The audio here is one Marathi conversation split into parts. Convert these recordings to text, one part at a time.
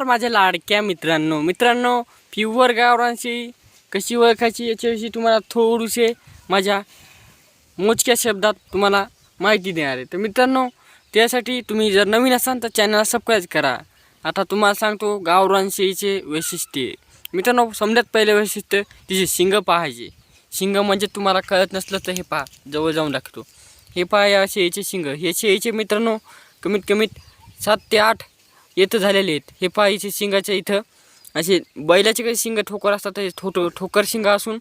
नमस्कार माझ्या लाडक्या मित्रांनो. मित्रांनो प्युअर गावरांशी कशी ओळखायची याच्याविषयी तुम्हाला थोडीसे माझ्या मोजक्या शब्दात तुम्हाला माहिती देणार आहे. तर मित्रांनो त्यासाठी तुम्ही जर नवीन असाल तर चॅनलला सबस्क्राईब करा. आता तुम्हाला सांगतो गावरांशीचे वैशिष्ट्ये वैशिष्ट्य. मित्रांनो समजात पहिले वैशिष्ट्य तिचे शिंग पाहायचे. शिंग म्हणजे तुम्हाला कळत नसलं तर हे पहा जवळ जाऊन दाखवतो. हे पहा या शेळीचे शिंग. हे शेळीचे मित्रांनो कमीत कमीत सात ते आठ येतं झालेले आहेत. हे पहा इथे शिंगाच्या इथं असे बैलाचे काही शिंग ठोकर असतात हे ठोटो ठोकर शिंग असून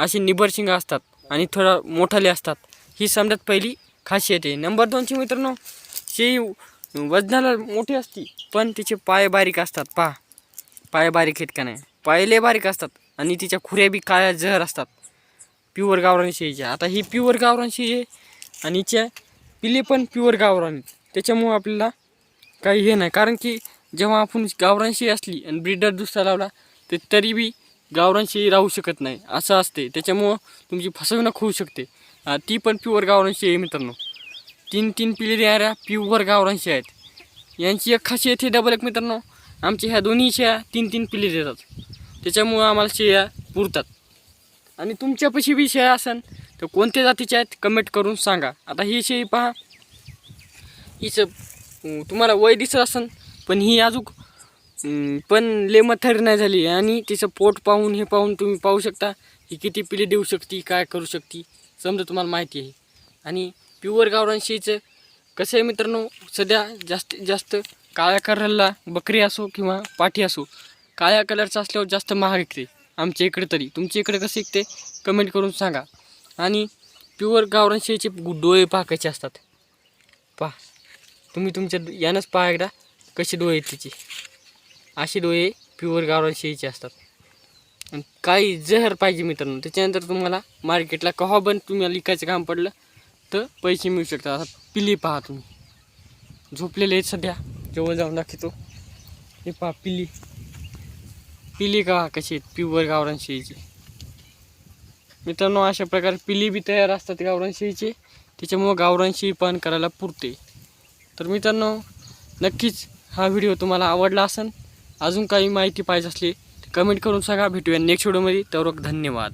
असे निबर शिंग असतात आणि थोडा मोठाले असतात. ही समजात पहिली खासियत आहे. नंबर दोनची मित्रांनो शेळी वजनाला मोठी असती पण तिचे पाय बारीक असतात. पहा पाय बारीक आहेत का नाही? पायले बारीक असतात आणि तिच्या खुऱ्या बी काळ्या जहर असतात. प्युअर गावरान शेळीच्या. आता ही प्युअर गावरान शेळी आहे आणि हिच्या पिले पण प्युअर गावरान. आहेत त्याच्यामुळं आपल्याला काही हे नाही. कारण की जेव्हा आपण गावरांशी असली आणि ब्रीडर दुसरा लावला तर तरी बी गावरांशी राहू शकत नाही. असं असते. त्याच्यामुळं तुमची फसवणूक होऊ शकते. ती पण प्युअर गावरांशी आहे मित्रांनो. तीन तीन पिले देणाऱ्या प्युअर गावरांशी आहेत. यांची एक खासियत हे डबल एक मित्रांनो आमच्या ह्या दोन्ही शेळ्या तीन तीन पिले देतात. त्याच्यामुळं आम्हाला शेळ्या पुरतात. आणि तुमच्यापाशी बी शेळ्या असन तर कोणत्या जातीच्या आहेत कमेंट करून सांगा. आता ही शेळी पहा. हिचं तुम्हाला वय दिसत असन पण ही अजून पण ले नाही झाली. आणि तिचं पोट पाहून हे पाहून तुम्ही पाहू शकता ही किती पिले देऊ शकते काय करू शकते समजा तुम्हाला माहिती आहे. आणि प्युअर गावरांशीचं कसं आहे मित्रांनो सध्या जास्तीत जास्त काळ्या कलरला बकरी असो किंवा पाठी असो काळ्या कलरचं असल्यावर जास्त महाग विकते आमच्या इकडे तरी. तुमच्या इकडे कसं विकते कमेंट करून सांगा. आणि प्युअर गावरांशीचे डोळे पाकायचे असतात. पहा. तुम्ही तुमच्या यानंच पहा एकदा कसे डोळे आहेत तिचे. असे डोळे प्युअर गावरान शेळीचे असतात. आणि काही जहर पाहिजे मित्रांनो त्याच्यानंतर तुम्हाला मार्केटला कहा पण तुम्हाला लिकायचं काम पडलं तर पैसे मिळू शकतात. आता पिली पहा तुम्ही. झोपलेले आहेत सध्या. जवळ जाऊन दाखवतो. हे पहा पिली पिली का कशी आहेत? प्युअर गावरान शेळीची. मित्रांनो अशा प्रकारे पिली बी तयार असतात गावरान शेळीचे. त्याच्यामुळं गावरान शेळी पान करायला पुरते. तर मित्रांनो नक्कीच हा व्हिडिओ तुम्हाला आवडला असेल अजून काही माहिती पाहिजे असली तर कमेंट करून सांगा. भेटूया नेक्स्ट व्हिडिओमध्ये तर धन्यवाद.